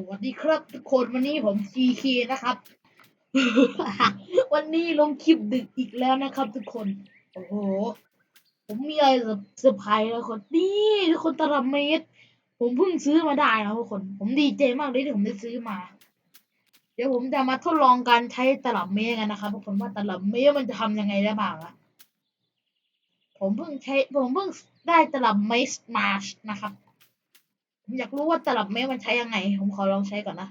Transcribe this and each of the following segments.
สวัสดีครับทุกคนวันนี้ผม GK นะครับ วันนี้ลงคลิปดึกอีกแล้วนะครับ ทุกคน โอ้โห ผมมีอะไรเซอร์ไพรส์แล้วคนนี่ทุกคนตลับเมตร ผมเพิ่งซื้อมาได้นะทุกคน ผมดีใจมากเลยที่ผมได้ซื้อมา เดี๋ยวผมจะมาทดลองการใช้ตลับเมตรกันนะครับทุกคนว่าตลับเมตรมันจะทำยังไงได้บ้างอะผมเพิ่งใช้ผมเพิ่งได้ตลับเมตรมานะครับ อยากรู้ว่าตลับเมตรมันใช้ยังไง ผมขอลองใช้ก่อนนะ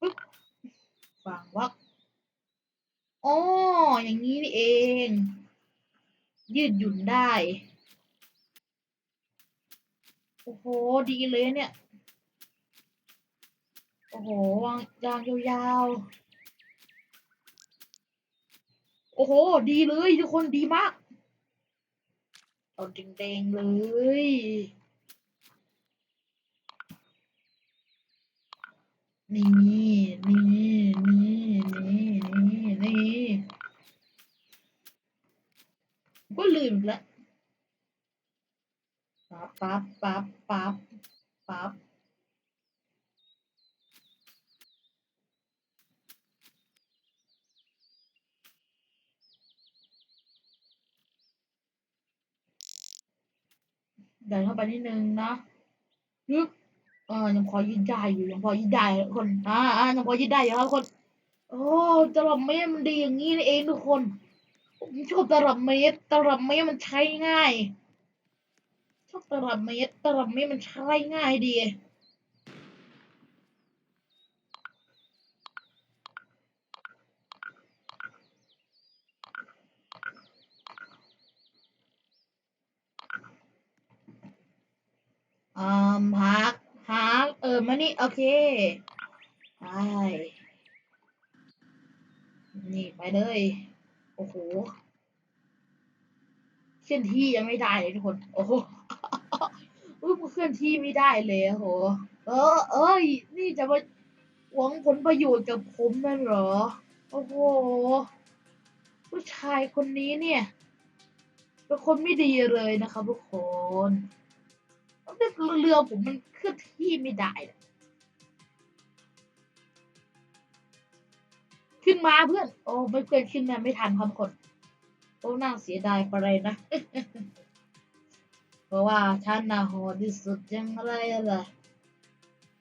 ปึ๊บฟังวักอ๋ออย่างนี้นี่เอง ยืดหยุ่นได้ โอ้โห ดีเลยเนี่ย โอ้โห วางยางยาวๆ โอ้โห ดีเลยทุกคนดีมาก เอาแดงๆเลยนี่นี่นี่นี่นี่นี่ก็ลืมละปั๊บปั๊บปั๊บปั๊บปั๊บ ดันเข้าไปนิดนึงนะยึบเออยังพอยืดได้อยู่ยังพอยืดได้ทุกคนอ่าอ่ายังพอยืดได้อยู่ครับทุกคน โอ้ตลับเมตรมันดีอย่างนี้นี่เองทุกคนผมชอบตลับเมตรตลับเมตรมันใช้ง่ายชอบตลับเมตรตลับเมตรมันใช้ง่ายดี อ่าฮักฮักเออมา นี่โอเคไปนี่ไปเลย โอ้โหเคลื่อนที่ยังไม่ได้เลยทุกคน โอ้โหอุ๊ยมันเคลื่อนที่ไม่ได้เลยโอ้โห เออ เอ้ย นี่จะมาหวังผลประโยชน์กับผมนั่นเหรอ โอ้โห ผู้ชายคนนี้เนี่ยเป็นคนไม่ดีเลยนะครับทุกคนเรือผมมันเคลื่อนที่ไม่ได้ ขึ้นมาเพื่อน โอ้ไม่เพื่อนขึ้นมาไม่ทันครับคนโอ้น่าเสียดายไปเลยนะ เพราะว่าฉันน่ะโหดที่สุดยังไรล่ะ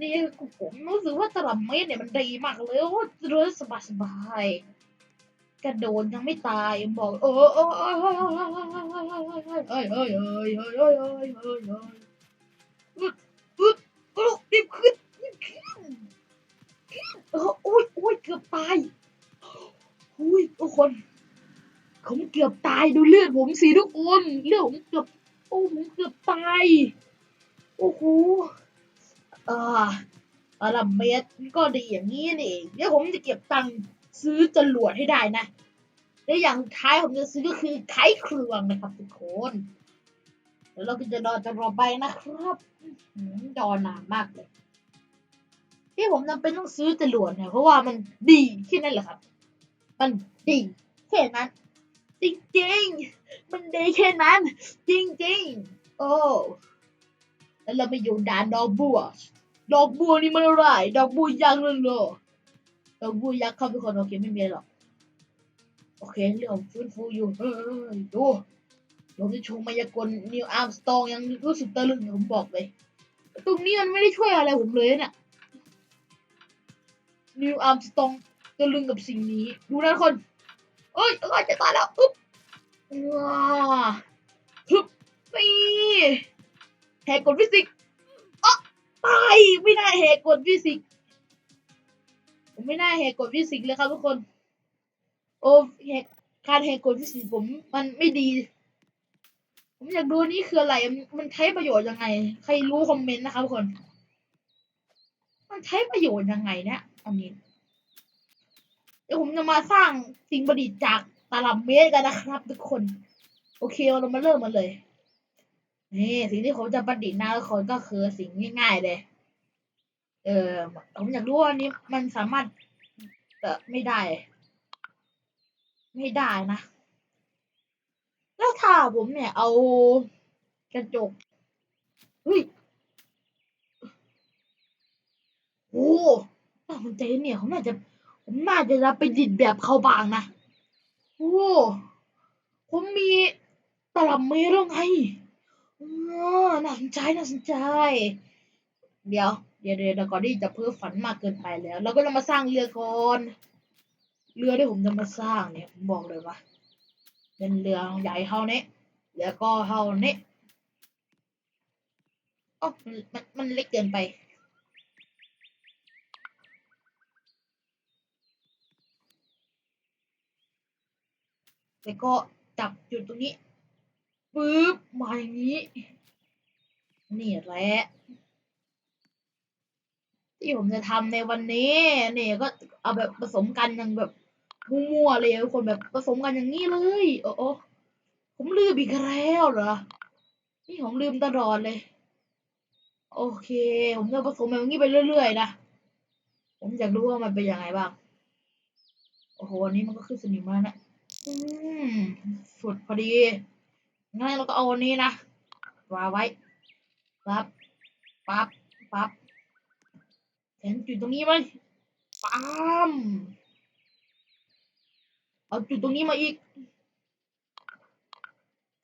นี่ผมรู้สึกว่าตลับเมตรเนี่ยมันดีมากเลยโอ้เรือสบายสบายๆกระโดดยังไม่ตายบอกเออเออเออเออเออเออเออเออเออเออเออเออเออเอออึด เกือบตายดูเลือดผมสิทุกคนเลือดผมเกือบโอ้ผมเกือบตายโอ้โหอ่าตลับเมตก็ดีอย่างนี้นี่เองเดี๋ยวผมจะเก็บตังค์ซื้อจรวดให้ได้นะและอย่างท้ายผมจะซื้อก็คือไขเครื่องนะครับทุกคนเดี๋ยวเราก็จะรอจะรอไปนะครับหือรอนานมากเลยที่ผมจำเป็นต้องซื้อจรวดเนี่ยเพราะว่ามันดีแค่นั้นแหละครับ มันดีแค่นั้น จริงๆ มันดีแค่นั้น จริงๆ โอ้ แล้วเราไปอยู่ด่านดอกบัว ดอกบัวนี่มันอะไร ดอกบัวยักษ์เลยเหรอดอกบัวยักษ์ครับทุกคนโอเคไม่มีหรอก โอเคเรื่องฟื้นฟูอยู่เฮ้ยดูผมจะชูมายากลนิวอาร์มสตองยังรู้สึกตะลึงผมบอกเลย ตรงนี้มันไม่ได้ช่วยอะไรผมเลยเนี่ยนิวอาร์มสตองตะลึงกับสิ่งนี้ ดูนะทุกคน เอ้ยเอ้ยจะตายแล้วอึ๊บว้าฮึบนี่แหกกฎฟิสิกส์อ๊ะตายไม่น่าแหกกฎฟิสิกส์ผมไม่น่าแหกกฎฟิสิกส์เลยครับทุกคน โอ้แหกการแหกกฎฟิสิกส์ผมมันไม่ดี ผมอยากดูนี่คืออะไร มันใช้ประโยชน์ยังไง ใครรู้คอมเมนต์นะครับทุกคน มันใช้ประโยชน์ยังไงเนี่ยอันนี้ ดี๋ยวผมจะมาสร้างสิ่งประดิษฐ์จากตลับเมตรกันนะครับ ทุกคน โอเคเรามาเริ่มมันเลย นี่สิ่งที่ผมจะประดิษฐ์นะทุกคนก็คือสิ่งง่ายๆเลย เออผมอยากรู้ว่าอันนี้มันสามารถเออไม่ได้ ไม่ได้นะ แล้วถ้าผมเนี่ย เอากระจกเฮ้ยโอ้น่าสนใจเนี่ยเขาน่าจะ น่าจะรับไปดิดแบบเขาบางนะ โอ้ ผมมีตลับเมตรแล้วไงอ๋อน่าสนใจน่าสนใจ เดี๋ยว เดี๋ยวเดี๋ยวก่อนที่จะเพ้อฝันมากเกินไปแล้ว เราก็จะมาสร้างเรือก่อน เรือที่ผมจะมาสร้างเนี่ยผมบอกเลยว่าเป็นเรือใหญ่เท่านี้แล้วก็เท่านี้อ๋อมันมันเล็กเกินไป แล้วก็จับจุดตรงนี้ปึ๊บมาอย่างนี้ นี่แหละที่ผมจะทำในวันนี้เนี่ยก็เอาแบบผสมกันอย่างแบบมั่วๆเลยทุกคนแบบผสมกันอย่างนี้เลย โอ้โอผมลืมอีกแล้วเหรอ นี่ผมลืมตลอดเลย โอเค ผมจะผสมแบบนี้ไปเรื่อยๆนะ ผมอยากรู้ว่ามันเป็นยังไงบ้าง โอ้โหอันนี้มันก็ขึ้นสนิมมากนะ อืมสุดพอดีงั้นเราก็เอาอันนี้นะวางไว้ปั๊บปั๊บปั๊บเห็นจุดตรงนี้ไหมปั๊มเอาจุดตรงนี้มาอีก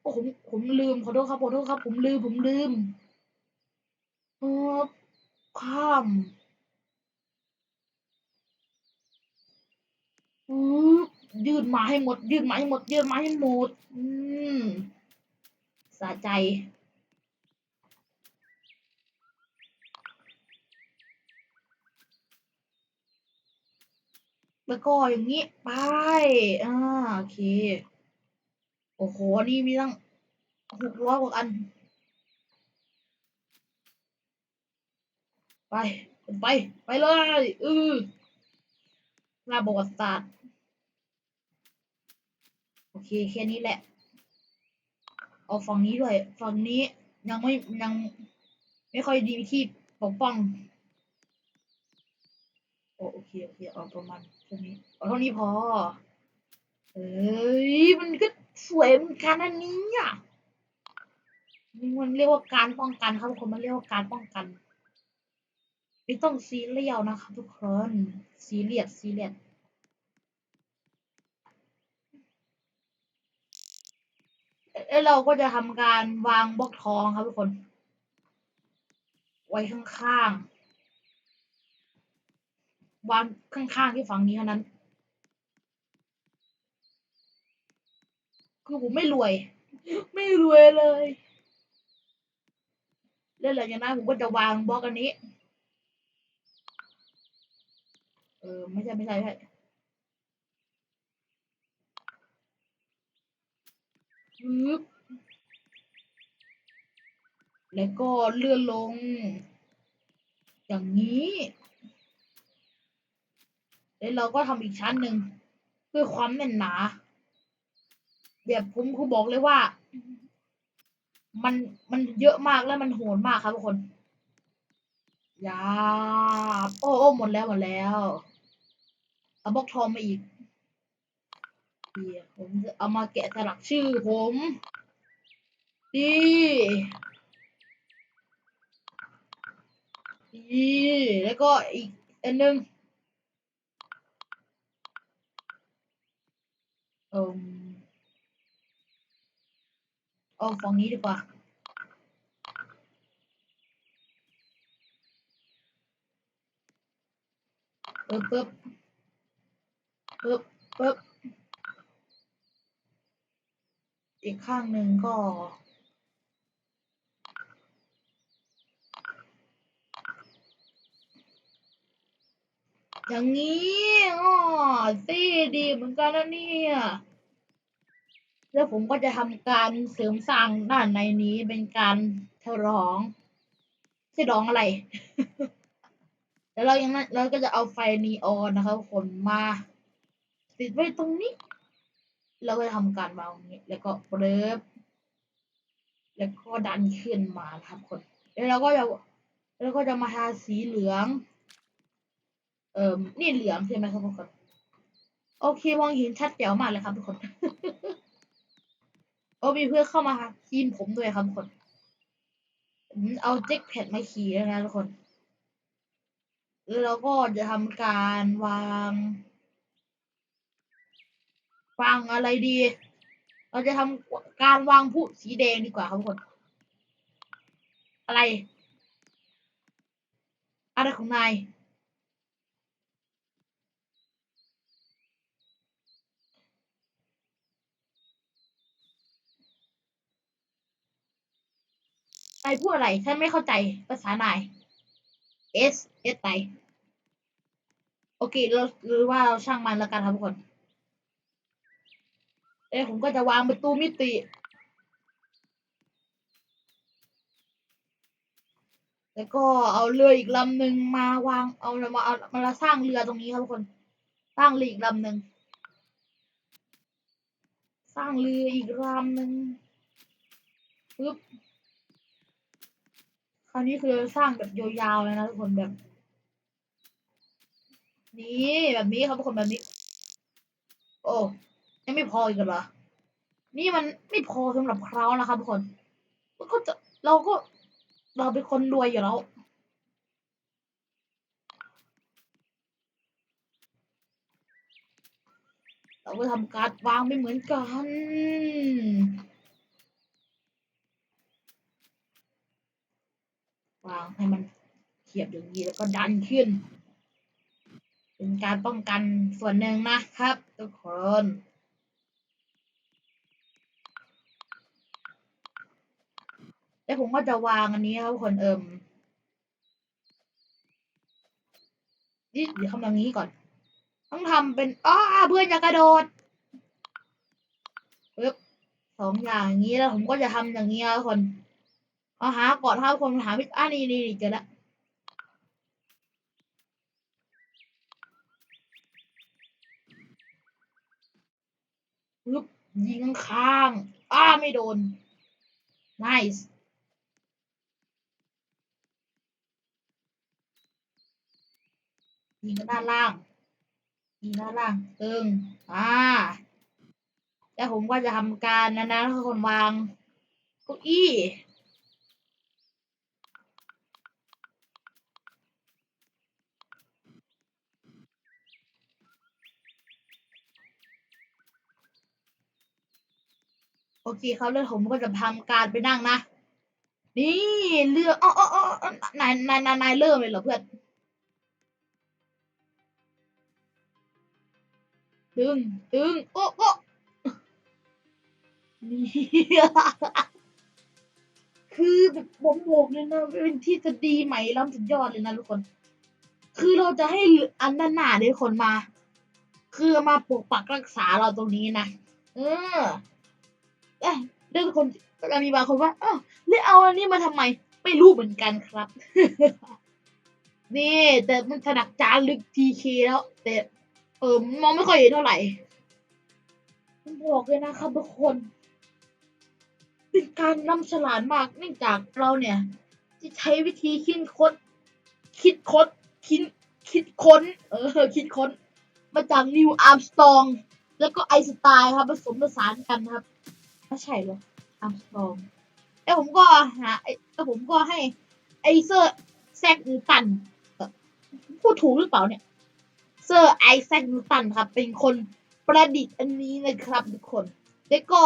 โอ้ผมผมลืมขอโทษครับขอโทษครับ ผมลืมผมลืมเออข้ามอือ ยืดมาให้หมด ยืดมาให้หมด ยืดมาให้หมด อืมสะใจ แล้วก็อย่างนี้ ไป อ่า โอเค โอ้โห นี่มีตั้งหกร้อยกว่าอัน ไป ไป ไปเลย อือลาบประวัติศาสตร์ เคแค่นี้แหละ เอาฝั่งนี้ด้วย ฝั่งนี้ยังไม่ยังไม่ค่อยดีที่ปกป้องโอเคโอเคเอาประมาณเท่านี้เอาเท่านี้พอ เอ้ยมันก็สวยเหมือนกันอันนี้อะนี่มันเรียกว่าการป้องกันครับทุกคนมันเรียกว่าการป้องกัน ไม่ต้องซีเรียลนะครับทุกคนซีเรียสซีเรียส แล้วเราก็จะทำการวางบล็อกทองครับทุกคน ไว้ข้างๆ วางข้างๆที่ฝั่งนี้เท่านั้น คือผมไม่รวย ไม่รวยเลยแล้วหลังจากนั้นผมก็จะวางบล็อกอันนี้ เออไม่ใช่ไม่ใช่ไม่ใช่ปึ๊บ แล้วก็เลื่อนลง อย่างนี้ แล้วเราก็ทำอีกชั้นหนึ่งเพื่อความแน่นหนา แบบผมครูบอกเลยว่า มันมันเยอะมากแล้วมันโหดมากครับทุกคนยาบโอ้โอ้หมดแล้วหมดแล้วเอาบล็อกทองมาอีก เดี๋ยวผมจะเอามาแกะสลักชื่อผมดีดีแล้วก็อีกอันหนึงเอ่มเอาฝั่งนี้ดีกว่าปึ๊บปึ๊บปึ๊บปึ๊บ อีกข้างหนึ่งก็ อย่างนี้อ๋อซี่ดีเหมือนกันนะเนี่ยแล้วผมก็จะทำการเสริมสร้างด้านในนี้เป็นการฉลองฉลองอะไร แล้วเรายังนั้นเราก็จะเอาไฟนีออนนะครับคนมาติดไว้ตรงนี้ เราก็จะทำการวางตรงนี้ แล้วก็เปิบแล้วก็ดันขึ้นมาครับคน แล้วเราก็จะแล้วก็จะมาทาสีเหลือง เอ่อนี่เหลืองใช่ไหมครับทุกคน โอเคมองเห็นชัดแจ๋วมากเลยครับทุกคน โอ้มีเพื่อนเข้ามาทีมผมด้วยครับทุกคน เอาเจ็คแพดมาขี่แล้วนะทุกคน แล้วเราก็จะทำการวาง วางอะไรดี เราจะทำการวางผู้สีแดงดีกว่าครับทุกคน อะไร อะไรของนายนายพูดอะไร ฉันไม่เข้าใจภาษานาย S S ไตโอเค เราหรือว่าเราช่างมันแล้วกันครับทุกคน เอ้ผมก็จะวางประตูมิติ แล้วก็เอาเรืออีกลำหนึ่งมาวางเอามาเอามาสร้างเรือตรงนี้ครับทุกคนสร้างเรืออีกลำหนึ่งสร้างเรืออีกลำหนึ่งปึ๊บคราวนี้คือสร้างแบบยาวๆเลยนะทุกคนแบบ นี่แบบนี้ครับทุกคนแบบนี้ โอ้ ยังไม่พออีกเหรอ นี่มันไม่พอสำหรับเขานะครับทุกคนมันก็จะเราก็เราเป็นคนรวยอยู่แล้วเราก็ทำการวางไม่เหมือนกัน วางให้มันเขียบอย่างนี้แล้วก็ดันขึ้น เป็นการป้องกันส่วนหนึ่งนะครับ ทุกคน แล้วผมก็จะวางอันนี้ครับคนเอิมนี่เดี๋ยวทำอย่างนี้ก่อน ต้องทำเป็นอ้าเพื่อนอย่ากระโดดปึ๊บสองอย่างนี้แล้วผมก็จะทำอย่างนี้ครับคนเอาหาก่อนถ้าคนหาวิธีอ่านี่นี่นี่เจอแล้วปึ๊บยิงข้าง อ้าไม่โดน nice ยิงด้านล่างยิงด้านล่าง ตึง อ่า แล้วผมก็จะทำการนะนะทุกคนวางเก้าอี้โอเคครับแล้วผมก็จะทำการไปนั่งนะ นี่เรืออ๋ออ๋ออ๋อนายนายนายนายเริ่มเลยเหรอเพื่อน ตึงตึงโอ้โอ้นี่คือแบบผมบอกเลยนะเป็นที่จะดีใหม่ล้ำสุดยอดเลยนะทุกคน คือเราจะให้อันด้านหน้าเนี่ยคนมา คือมาปกปักรักษาเราตรงนี้นะเออเอ้ยเรื่องคนก็จะมีบางคนว่าเอ้าแล้วเอาอันนี้มาทำไมไม่รู้เหมือนกันครับ นี่แต่มันถนัดจารึกทีเคแล้วแต่ เออมองไม่ค่อยเห็นเท่าไหร่ผมบอกเลยนะครับทุกคน เป็นการนำฉลาดมากเนื่องจากเราเนี่ยที่ใช้วิธีคิดค้นคิดค้นคิดคิดค้น เออ คิดค้น มาจากนิวอาร์มสตองแล้วก็ไอสไตล์ครับผสมผสานกันครับไม่ใช่หรออาร์มสตองแล้วผมก็หาไอ้แล้วผมก็ให้ไอเซอร์แซกนิวตันพูดถูกหรือเปล่าเนี่ย ซอร์ไอแซคนิวตันครับ เป็นคนประดิษฐ์อันนี้นะครับทุกคน แล้วก็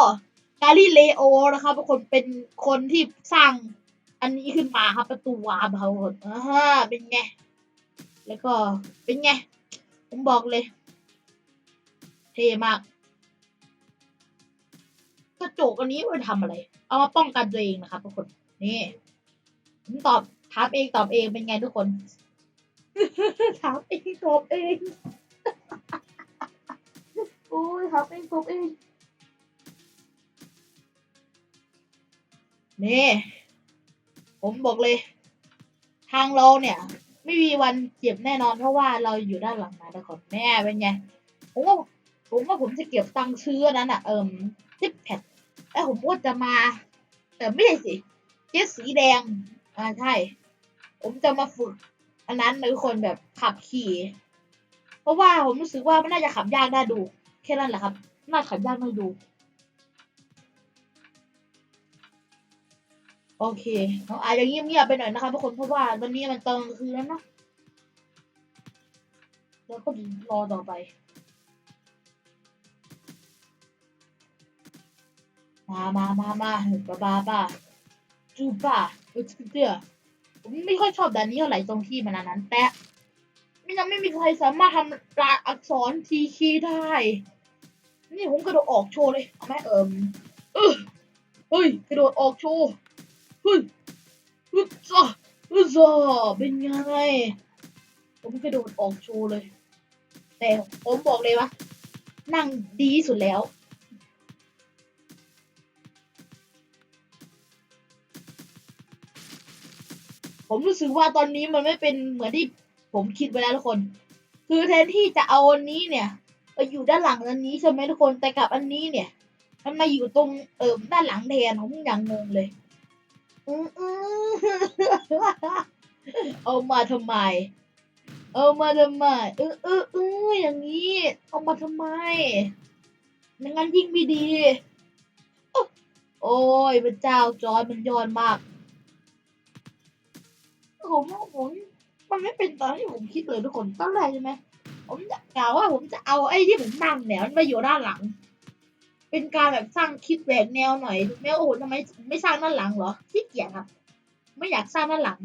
กาลิเลโอนะครับทุกคนเป็นคนที่สร้างอันนี้ขึ้นมาครับประตูวาร์ปครับทุกคนอ่าเป็นไง แล้วก็เป็นไง ผมบอกเลย เท่มากกระจกอันนี้ไว้ทำอะไร เอามาป้องกันตัวเองนะครับทุกคน นี่ผมตอบถามเองตอบเองเป็นไงทุกคน ถามเองตอบเองโอ้ยถามเองตอบเองนี่ผมบอกเลย ทางเราเนี่ย ไม่มีวันเก็บแน่นอนเพราะว่าเราอยู่ด้านหลังนะทุกคนแม่เป็นไงผมว่าผมว่าผมจะเก็บตังค์ซื้อนั้นอะเอิมทิปแพดแล้วผมก็จะมา แต่ไม่ใช่สิเจ็ตสีแดงอ่าใช่ ผมจะมาฝึก อันนั้นนะทุกคนแบบขับขี่ เพราะว่าผมรู้สึกว่ามันน่าจะขับยากน่าดู แค่นั้นแหละครับ น่าขับยากน่าดู โอเคเราอาจจะเงียบๆไปหน่อยนะคะทุกคนเพราะว่าตอนนี้มันเตอนกลางคืนแล้วเนอะแล้วก็รอต่อไปมามามามาป้าป้าป้าจูป้าเออเตี้ยผม ไม่ค่อยชอบด่านนี้เท่าไหร่ตรงที่มันนนั้นแต่มันยังไม่มีใครสามารถทำลายอักษรทีคีได้ นี่ผมกระโดดออกโชว์เลยเอาไหมเอิมเออเฮ้ยกระโดดออกโชว์เฮ้ยฮึดซ่าฮึดซ่าเป็นไงผมกระโดดออกโชว์เลย แต่ผมบอกเลยว่านั่งดีสุดแล้ว ผมรู้สึกว่าตอนนี้มันไม่เป็นเหมือนที่ผมคิดไว้แล้วทุกคน คือแทนที่จะเอาอันนี้เนี่ยไปอยู่ด้านหลังอันนี้ใช่ไหมทุกคนแต่กับอันนี้เนี่ย มันมาอยู่ตรงเอิมด้านหลังแทนผมอย่างงงเลยอื้ออื้อเอามาทำไม เอามาทำไมเออเออเอออย่างนี้ เอามาทำไมไมงั้นยิ่งไม่ดี โอ้ยพระเจ้าจอยมันยอนมาก ผมว่าผมมันไม่เป็นตามที่ผมคิดเลยทุกคนตอนแรกใช่ไหมผมจะกล่าวว่าผมจะเอาไอ้ที่ผมนั่งเนี่ยมันมาอยู่ด้านหลัง เป็นการแบบสร้างคิดแหวกแนวหน่อยถูกไหมโอ้โหทำไมไม่สร้างด้านหลังเหรอขี้เกียจครับ ไม่อยากสร้างด้านหลัง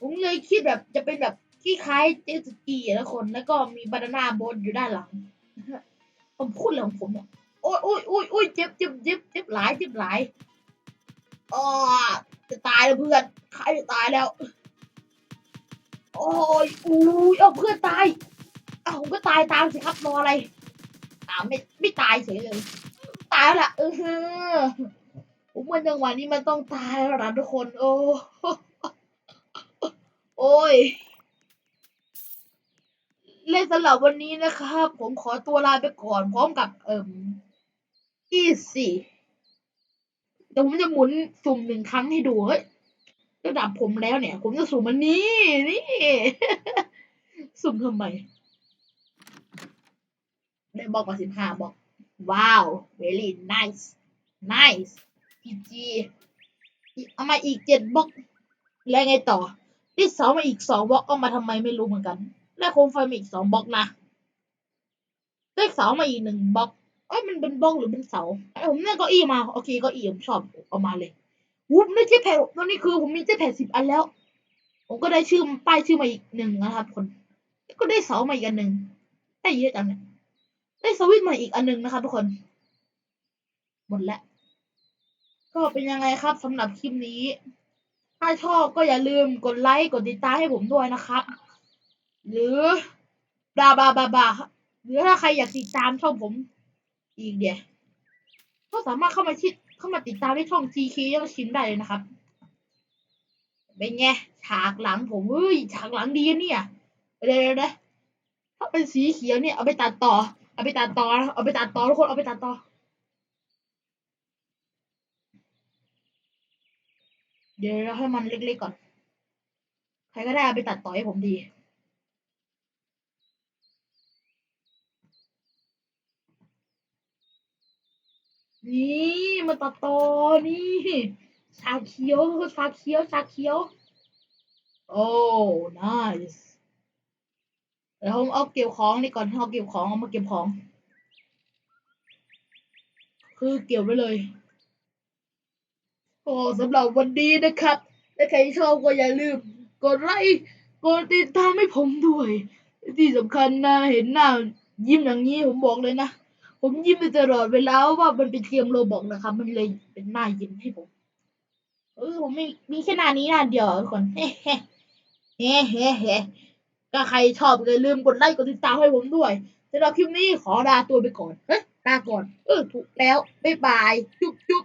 ผมเลยคิดแบบจะเป็นแบบที่คล้ายเจสกีอะทุกคน แล้วก็มีบานาน่าบนอยู่ด้านหลังผมพูดเลยของผมเนี่ยโอ้ยโอ้ยโอ้ยโอ้ยเจ็บเจ็บเจ็บเจ็บหลายเจ็บหลายอ๋อจะตายแล้วเพื่อนใครจะตายแล้ว โอ้ยอุ้ยเอาเพื่อนตาย เอาผมก็ตายตามสิครับรออะไรอ้าวไม่ไม่ตายเฉยเลย ตายแล้วล่ะเออผมว่าจังหวะนี้มันต้องตายแล้วนะทุกคน โอ้โอ้ยเล่นสำหรับวันนี้นะครับ ผมขอตัวลาไปก่อนพร้อมกับเอ่มอีสี่เดี๋ยวผมจะหมุนสุ่มหนึ่งครั้งให้ดูเฮ้ย ระดับผมแล้วเนี่ย ผมจะสุ่มมันนี้นี่ สุ่มทำไมได้บอกกว่าสิบห้าบอก ว้าว very nice nice PG เอามาอีกเจ็ดบล็อกแล้วไงต่อได้เสามาอีกสองบล็อกเอามาทำไมไม่รู้เหมือนกันได้โคมไฟมาอีกสองบล็อกนะได้เสามาอีกหนึ่งบล็อกเอ้ยมันเป็นบล็อกหรือเป็นเสาไอ้ผมเนี่ยก็อี้มาโอเคก็อี้ผมชอบเอามาเลย วุ้บได้เจ็ตแพดตอนนี้คือผมมีเจ็ตแพดสิบอันแล้ว ผมก็ได้ชื่อป้ายชื่อมาอีกหนึ่งนะครับ คน ก็ได้เสามาอีกอันหนึ่งได้เยอะจังเนี่ยได้สวิตช์มาอีกอันหนึ่งนะครับทุกคน หมดแล้วก็เป็นยังไงครับสำหรับคลิปนี้ ถ้าชอบก็อย่าลืมกดไลค์กดติดตามให้ผมด้วยนะครับ หรือบาบาบาบาหรือถ้าใครอยากติดตามช่องผมอีกเดียวก็สามารถเข้ามาชิด เข้ามาติดตามที่ช่อง GK ยอดชิมได้เลยนะครับ เป็นไงฉากหลังผมเฮ้ยฉากหลังดีเนี่ยเดี๋ยวเดถ้าเป็นสีเขียวเนี่ยเอาไปตัดต่อ เอาไปตัดต่อเอาไปตัดต่อทุกคนเอาไปตัดต่อ เดี๋ยวเราให้มันเล็กๆก่อน ใครก็ได้เอาไปตัดต่อให้ผมดี นี่มาตัดต่อนี่ชาเขียวชาเขียวชาเขียว โอ้ nice เดี๋ยวผมเอาเก็บของนี่ก่อนเอาเก็บของเอามาเก็บของ คือเกี่ยวไว้เลย ก็สำหรับวันนี้นะครับ ถ้าใครชอบก็อย่าลืม กดไลค์กดติดตามให้ผมด้วย ที่สำคัญนะเห็นหน้ายิ้มอย่างนี้ผมบอกเลยนะ ผมยิ้มไปตลอดเวลาว่ามันเป็นเกมโรบอกนะครับ มันเลยเป็นหน้ายิ้มให้ผมเออผมมีมีแค่หน้านี้หน้าเดียวทุกคนเฮ้เฮ้เฮ้เฮ้ก็ใครชอบก็อย่าลืมกดไลค์กดติดตามให้ผมด้วยสำหรับคลิปนี้ขอลาตัวไปก่อนเฮ้ลาก่อน เออถูกแล้วบ๊ายบายจุ๊บจุ๊บ